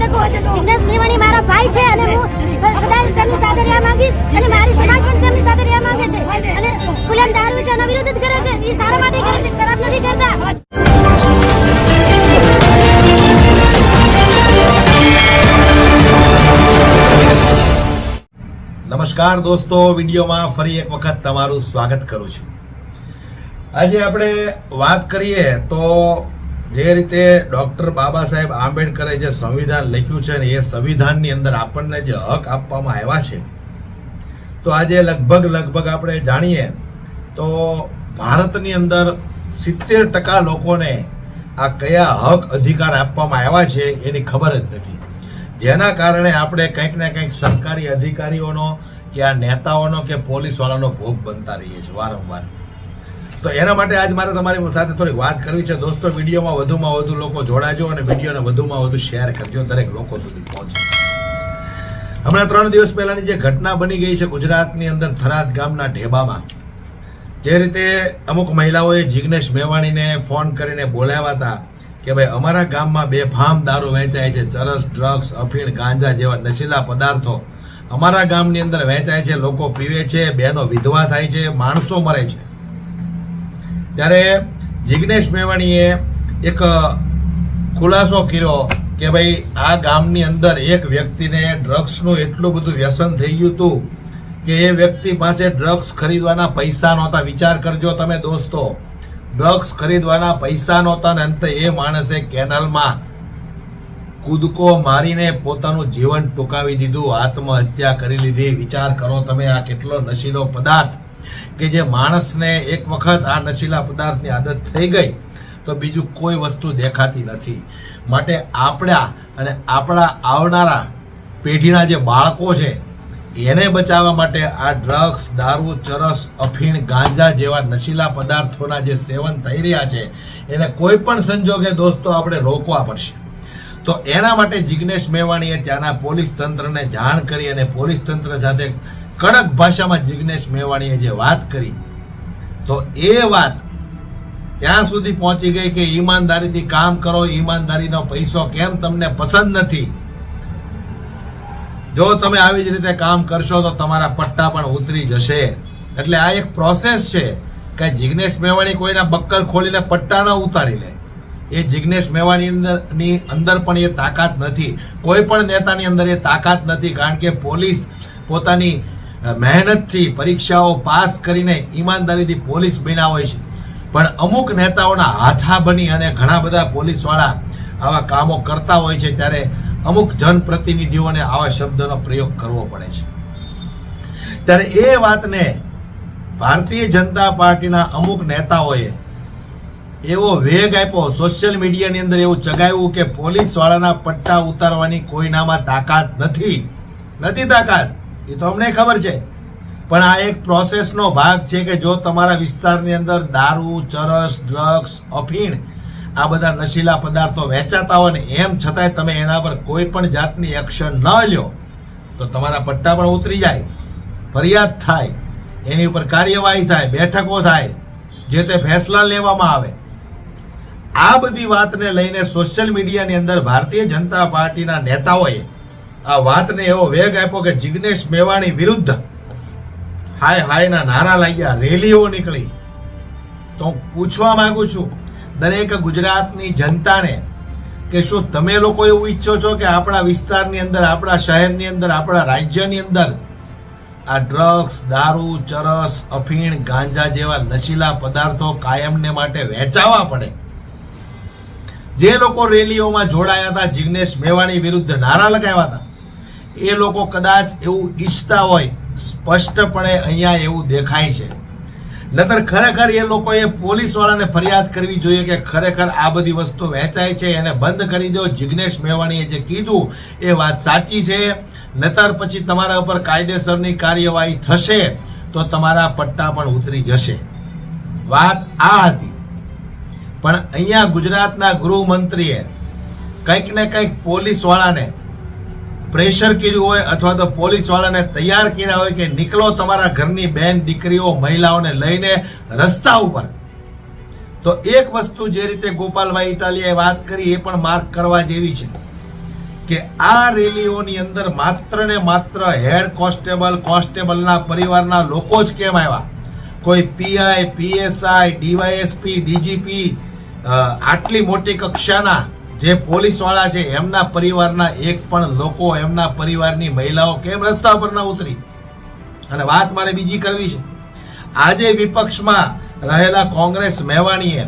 શકું જિગ્નેશ મેવાણી મારા ભાઈ છે અને હું સદાય તેમની સાથે રહેવા માંગીશ અને મારી સમાજ પણ તેમની સાથે રહેવા માંગે છે. અને ખુલ્લેઆમ દારૂ વેચવાના વિરોધ કરે છે. એ સારા માટે કરે છે. ખરાબ નથી કરતા. નમસ્કાર દોસ્તો, વિડીયોમાં ફરી એક વખત તમારું સ્વાગત કરું છું. આજે આપણે વાત કરીએ તો જે રીતે ડૉક્ટર બાબા સાહેબ આંબેડકરે જે સંવિધાન લખ્યું છે ને એ સંવિધાનની અંદર આપણને જે હક આપવામાં આવ્યા છે, તો આજે લગભગ લગભગ આપણે જાણીએ, તો ભારતની અંદર સિત્તેર ટકા લોકોને આ કયા હક અધિકાર આપવામાં આવ્યા છે એની ખબર જ નથી. જેના કારણે આપણે કંઈક ને કંઈક સરકારી અધિકારીઓનો કે આ નેતાઓનો કે પોલીસવાળાનો ભોગ બનતા રહીએ છીએ વારંવાર. તો એના માટે આજ મારે તમારી સાથે થોડીક વાત કરવી છે. દોસ્તો, વિડીયોમાં વધુમાં વધુ લોકો જોડાજો અને વિડીયોને વધુમાં વધુ શેર કરજો દરેક લોકો સુધી પહોંચે. હમણાં ત્રણ દિવસ પહેલાની જે ઘટના બની ગઈ છે ગુજરાતની અંદર થરાદ ગામના ઢેબામાં, જે રીતે અમુક મહિલાઓએ જિગ્નેશ મેવાણીને ફોન કરીને બોલાવ્યા હતા કે ભાઈ, અમારા ગામમાં બેફામ દારૂ વેચાય છે, ચરસ, ડ્રગ્સ, અફીણ, ગાંજા જેવા નશીલા પદાર્થો અમારા ગામની અંદર વેચાય છે, લોકો પીવે છે બહેનો વિધવા થાય છે, માણસો મરે છે. ત્યારે જિગ્નેશ મેવાણીએ એક ખુલાસો કર્યો કે ભાઈ, આ ગામની અંદર એક વ્યક્તિને ડ્રગ્સનું એટલું બધું વ્યસન થઈ ગયું હતું કે એ વ્યક્તિ પાસે ડ્રગ્સ ખરીદવાના પૈસા નહોતા. વિચાર કરજો તમે દોસ્તો, ડ્રગ્સ ખરીદવાના પૈસા નહોતા ને અંતે એ માણસે કેનાલમાં કૂદકો મારીને પોતાનું જીવન ટૂંકાવી દીધું, આત્મહત્યા કરી લીધી. વિચાર કરો તમે આ કેટલો નશીલો પદાર્થ કે જે માણસને એક વખત આ નશીલા પદાર્થની આદત થઈ ગઈ, તો બીજું કોઈ વસ્તુ દેખાતી નથી. માટે આપણા અને આપણા આવનારા પેઢીના જે બાળકો છે, એને બચાવવા માટે આ ડ્રગ્સ, દારૂ, ચરસ, અફીણ, ગાંજા જેવા નશીલા પદાર્થોના જે સેવન થઈ રહ્યા છે, એને કોઈ પણ સંજોગે દોસ્તો આપણે રોકવા પડશે. તો એના માટે જિગ્નેશ મેવાણીએ ત્યાંના પોલીસ તંત્રને જાણ કરી અને પોલીસ તંત્ર સાથે કડક ભાષામાં જિગ્નેશ મેવાણીએ જે વાત કરી, તો એ વાત ત્યાં સુધી પહોંચી ગઈ કે ઈમાનદારીથી કામ કરો, ઈમાનદારીનો પૈસો કેમ તમને પસંદ નથી? જો તમે આવી જ રીતે કામ કરશો તો તમારા પટ્ટા પણ ઉતરી જશે. એટલે આ એક પ્રોસેસ છે કે જિગ્નેશ મેવાણી કોઈના બક્કર ખોલીને પટ્ટા ન ઉતારી લે. એ જિગ્નેશ મેવાણી અંદરની અંદર પણ એ તાકાત નથી. કોઈ પણ નેતાની અંદર એ તાકાત નથી, કારણ કે પોલીસ પોતાની મહેનતથી પરીક્ષાઓ પાસ કરીને ઈમાનદારીથી પોલીસ બન્યા હોય છે. પણ અમુક નેતાઓના હાથા બની અને ઘણા બધા પોલીસવાળા આવા કામો કરતા હોય છે, ત્યારે અમુક જનપ્રતિનિધિઓને આવા શબ્દનો પ્રયોગ કરવો પડે છે. ત્યારે એ વાતને ભારતીય જનતા પાર્ટીના અમુક નેતાઓએ એવો વેગ આપ્યો, સોશિયલ મીડિયાની અંદર એવું ચગાવ્યું કે પોલીસવાળાના પટ્ટા ઉતારવાની કોઈનામાં તાકાત નથી. નથી તાકાત. એ તો અમને ખબર છે. પણ આ એક પ્રોસેસનો ભાગ છે કે જો તમારા વિસ્તારની અંદર દારૂ, ચરસ ડ્રગ્સ અફીણ આ બધા નશીલા પદાર્થો વેચાતા હોય ને એમ છતાંય તમે એના પર કોઈ પણ જાતની એક્શન ન લ્યો, તો તમારા પટ્ટા પણ ઉતરી જાય, ફરિયાદ થાય, એની ઉપર કાર્યવાહી થાય, બેઠકો થાય, જે તે ફેસલા લેવામાં આવે. આ બધી વાતને લઈને સોશિયલ મીડિયાની અંદર ભારતીય જનતા પાર્ટીના નેતાઓએ આ વાતને એવો વેગ આપ્યો કે જિગ્નેશ મેવાણી વિરુદ્ધ હાય હાયના નારા લાગ્યા, રેલીઓ નીકળી. તો હું પૂછવા માંગુ છું, દરેક ગુજરાતની જનતાને કે શું તમે લોકો એવું ઈચ્છો છો કે આપણા વિસ્તારની અંદર, આપણા શહેરની અંદર, આપણા રાજ્યની અંદર આ ડ્રગ્સ, દારૂ, ચરસ, અફીણ, ગાંજા જેવા નશીલા પદાર્થો કાયમને માટે વેચાવા પડે? જે લોકો રેલીઓમાં જોડાયા હતા, જિગ્નેશ મેવાણી વિરુદ્ધ નારા લગાવ્યા હતા. એ લોકો કદાચ એવું ઈચ્છતા હોય, સ્પષ્ટપણે અહીંયા એવું દેખાય છે. નતર ખરેખર એ લોકોએ પોલીસવાળાને ફરિયાદ કરવી જોઈએ કે ખરેખર આ બધી વસ્તુ વહેંચાય છે, એને બંધ કરી દો. જિગ્નેશ મેવાણીએ જે કીધું એ વાત સાચી છે. નતર પછી તમારા ઉપર કાયદેસરની કાર્યવાહી થશે તો તમારા પટ્ટા પણ ઉતરી જશે. વાત આ હતી. પણ અહીંયા ગુજરાતના ગૃહમંત્રીએ કંઈક ને કંઈક પોલીસ વાળાને પ્રેશર કર્યું હોય અથવા તો પોલીસવાળાને તૈયાર કર્યા હોય કે નીકળો તમારા ઘરની બેન, દીકરીઓ, મહિલાઓને લઈને રસ્તા ઉપર. તો એક વસ્તુ જે રીતે ગોપાલભાઈ ઇટાલિયાએ વાત કરી એ પણ માર્ક કરવા જેવી છે કે આ રેલીઓની અંદર માત્ર ને માત્ર હેડ કોન્સ્ટેબલ, કોન્સ્ટેબલના પરિવારના લોકો જ કેમ આવ્યા? કોઈ પીઆઈ પીએસઆઈ ડીવાયએસપી ડીજીપી આટલી મોટી કક્ષાના જે પોલીસવાળા છે, એમના પરિવારના એક પણ લોકો એમના પરિવારની મહિલાઓ કેમ રસ્તા પર ના ઉતરી? અને વાત મારે બીજી કરવી છે. આજે વિપક્ષમાં રહેલા કોંગ્રેસ મેવાણીએ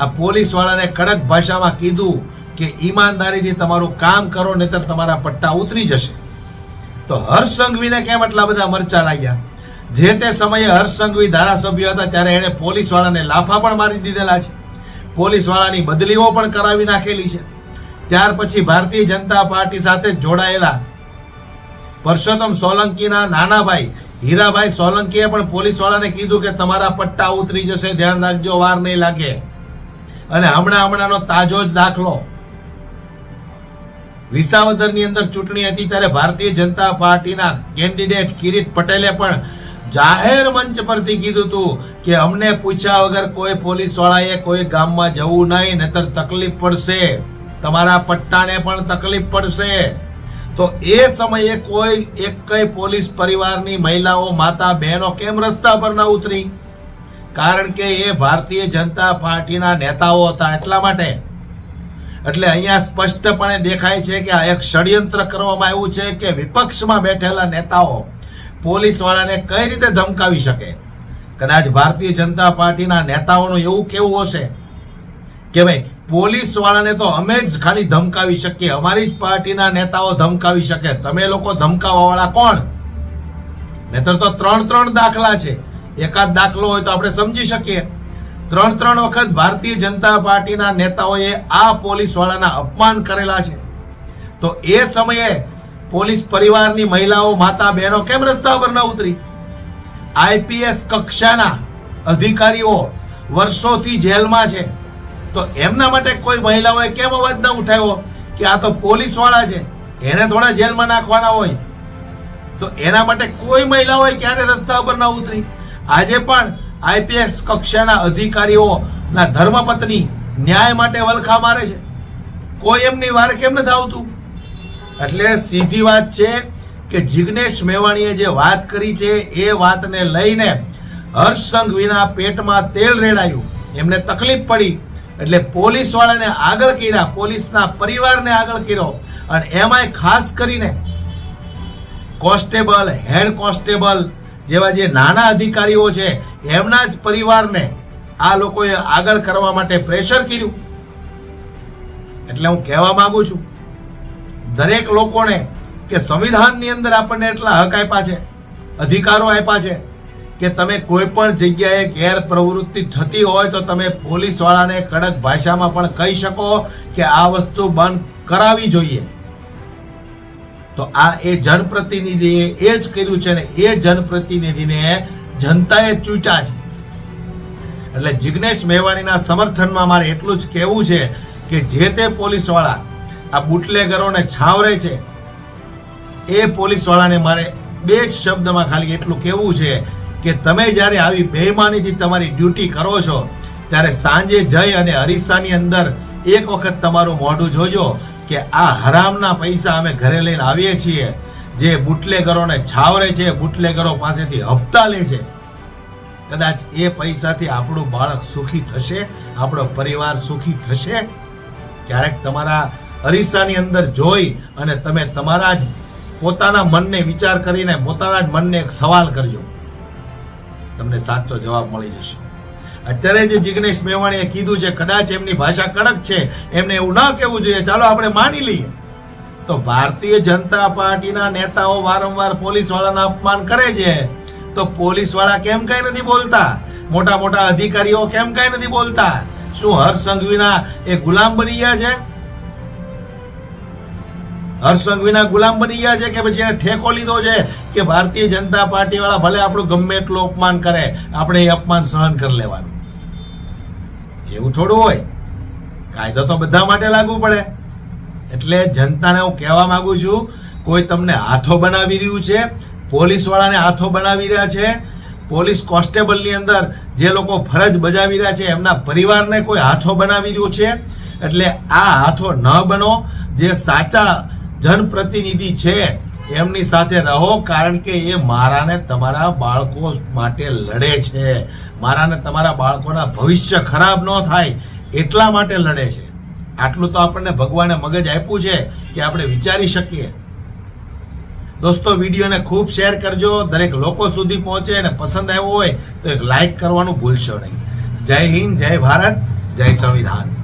આ પોલીસવાળાને કડક ભાષામાં કીધું કે ઈમાનદારીથી તમારું કામ કરો, નહીતર તમારા પટ્ટા ઉતરી જશે. તો હર્ષ સંઘવીને કેમ આટલા બધા મરચા લાગ્યા? જે તે સમયે હર્ષ સંઘવી ધારાસભ્ય હતા, ત્યારે એણે પોલીસવાળાને લાફા પણ મારી દીધેલા છે. પોલીસવાળાની બદલીઓ પણ કરાવી નાખેલી છે. ત્યાર પછી ભારતીય જનતા પાર્ટી સાથે જોડાયેલા પરસોત્તમ સોલંકીના નાનાભાઈ હીરાભાઈ સોલંકીએ પણ પોલીસવાળાને કીધું કે તમારા પટ્ટા ઉતરી જશે, ધ્યાન રાખજો, વાર નહીં લાગે. અને હમણાં હમણાંનો તાજો જ દાખલો. વિસાવદરની અંદર ચૂંટણી હતી ત્યારે ભારતીય જનતા પાર્ટીના કેન્ડિડેટ કિરીટ પટેલે પણ જાહેર મંચ પરથી કીધું હતું કે અમને પૂછ્યા વગર કોઈ પોલીસ વાળાએ કોઈ ગામમાં જવું નહીં, નહીતર તકલીફ પડશે. તમારા પટ્ટાને પણ તકલીફ પડશે. તો એ સમયે કોઈ એક કઈ પોલીસ પરિવારની મહિલાઓ, માતા, બહેનો કેમ રસ્તા પર ન ઉતરી? કારણ કે એ ભારતીય જનતા પાર્ટીના નેતાઓ હતા એટલા માટે. એટલે અહીંયા સ્પષ્ટપણે દેખાય છે કે આ એક ષડયંત્ર કરવામાં આવ્યું છે કે વિપક્ષમાં બેઠેલા નેતાઓ પોલીસ વાળાને કઈ રીતે ધમકાવી શકે? કદાચ ભારતીય જનતા પાર્ટીના નેતાઓનું એવું કેવું હશે કે ભાઈ પોલીસ વાળાને તો અમે જ ખાલી ધમકાવી શકીએ, અમારી જ પાર્ટીના નેતાઓ ધમકાવી શકે. તમે લોકો ધમકાવવાવાળા કોણ? નહીતર તો ત્રણ ત્રણ દાખલા છે. એકાદ દાખલો હોય તો આપણે સમજી શકીએ. ત્રણ ત્રણ વખત ભારતીય જનતા પાર્ટીના નેતાઓએ આ પોલીસ વાળાના અપમાન કરેલા છે. તો એ સમયે પોલીસ પરિવારની મહિલાઓ, માતા, બહેનો કેમ રસ્તા પર ન ઉતરી? આઈપીએસ કક્ષાના અધિકારીઓ વર્ષોથી જેલમાં છે. તો એમના માટે કોઈ મહિલાઓએ કેમ અવાજ ન ઉઠાવ્યો કે આ તો પોલીસવાળા છે? એને થોડા જેલમાં નાખવાના હોય. તો એના માટે કોઈ મહિલાઓએ ક્યારે રસ્તા પર ન ઉતરી? આજે પણ આઈપીએસ કક્ષાના અધિકારીઓના ધર્મપત્ની ન્યાય માટે વલખા મારે છે. કોઈ એમની વાર કેમ નથી આવતું? એટલે સીધી વાત છે કે જિગ્નેશ મેવાણીએ જે વાત કરી છે, એ વાતને લઈને હર્ષ સંઘવીના પેટમાં તેલ રેડાયું. એમને તકલીફ પડી. એટલે પોલીસ વાળાને આગળ કર્યા, પોલીસના પરિવારને આગળ કર્યો. અને એમાંય ખાસ કરીને કોન્સ્ટેબલ, હેડ કોન્સ્ટેબલ જેવા જે નાના અધિકારીઓ છે, એમના જ પરિવારને આ લોકોએ આગળ કરવા માટે પ્રેશર કર્યું. એટલે હું કહેવા માંગુ છું દરેક લોકોને કે સંવિધાનની અંદર આપણને એટલા હક આપ્યા છે, અધિકારો આપ્યા છે, કે તમે કોઈ પણ જગ્યાએ ગેરપ્રવૃત્તિ થતી હોય તો તમે પોલીસવાળાને કડક ભાષામાં પણ કહી શકો કે આ વસ્તુ બંધ કરાવી જોઈએ. તો આ એ જનપ્રતિનિધિએ એ જ કર્યું છે ને એ જનપ્રતિનિધિને જનતાએ ચૂંટ્યા છે. એટલે જિગ્નેશ મેવાણીના સમર્થનમાં મારે એટલું જ કહેવું છે કે જે તે પોલીસવાળા આ બુટલેગરોને છાવરે છે. એ પોલીસવાળાને મારે બે જ શબ્દમાં ખાલી એટલું કહેવું છે કે તમે જ્યારે આવી બેઈમાનીથી તમારી ડ્યુટી કરો છો, ત્યારે સાંજે જઈ અને અરીસાની અંદર એક વખત તમારું મોઢું જોજો કે આ હરામના પૈસા અમે ઘરે લઈને આવીએ છીએ, જે બુટલેગરોને છાવરે છે, બુટલેગરો પાસેથી હપ્તા લે છે. કદાચ એ પૈસાથી આપણું બાળક સુખી થશે, આપણો પરિવાર સુખી થશે? ક્યારેક તમારા અરીસાની અંદર જોઈ અને તમે તમારા જ પોતાના મનને વિચાર કરીને પોતાના જ મનને એક સવાલ કરજો. તમને સાચો જવાબ મળી જશે. અત્યારે જે જિગ્નેશ મેવાણીએ કીધું છે, કદાચ એમની ભાષા કડક છે, એમને એવું ન કહેવું જોઈએ. ચાલો આપણે માની લઈએ. તો ભારતીય જનતા પાર્ટીના નેતાઓ વારંવાર પોલીસ વાળાના અપમાન કરે છે. તો પોલીસવાળા કેમ કઈ નથી બોલતા? મોટા મોટા અધિકારીઓ કેમ કઈ નથી બોલતા? શું હર્ષ સંઘવીના એ ગુલામ બની ગયા છે? હર્ષ વિના ગુલામ બની ગયા છે કે પછી એને ઠેકો લીધો છે કે ભારતીય જનતા પાર્ટી વાળા ભલે આપણું ગમે એટલું અપમાન કરે, આપણે એ અપમાન સહન કરી લેવાનું. એવું થોડું હોય. કાયદો તો બધા માટે લાગુ પડે. એટલે જનતાને હું કહેવા માંગુ છું, કોઈ તમને હાથો બનાવી રહ્યું છે પોલીસ વાળાને હાથો બનાવી રહ્યા છે, પોલીસ કોન્સ્ટેબલની અંદર જે લોકો ફરજ બજાવી રહ્યા છે, એમના પરિવારને કોઈ હાથો બનાવી રહ્યું છે? એટલે આ હાથો ન બનો, જે સાચા જનપ્રતિનિધિ છે. એમની સાથે રહો કારણ કે એ મારાને તમારા બાળકો માટે લડે છે. મારાને તમારા બાળકોના ભવિષ્ય ખરાબ ન થાય એટલા માટે લડે છે. આટલું તો આપણને ભગવાને મગજ આપ્યું છે કે આપણે વિચારી શકીએ. દોસ્તો, વિડીયોને ખૂબ શેર કરજો. દરેક લોકો સુધી પહોંચે અને પસંદ આવ્યો હોય તો એક લાઈક કરવાનું ભૂલશો નહીં. જય હિન્દ, જય ભારત, જય સંવિધાન.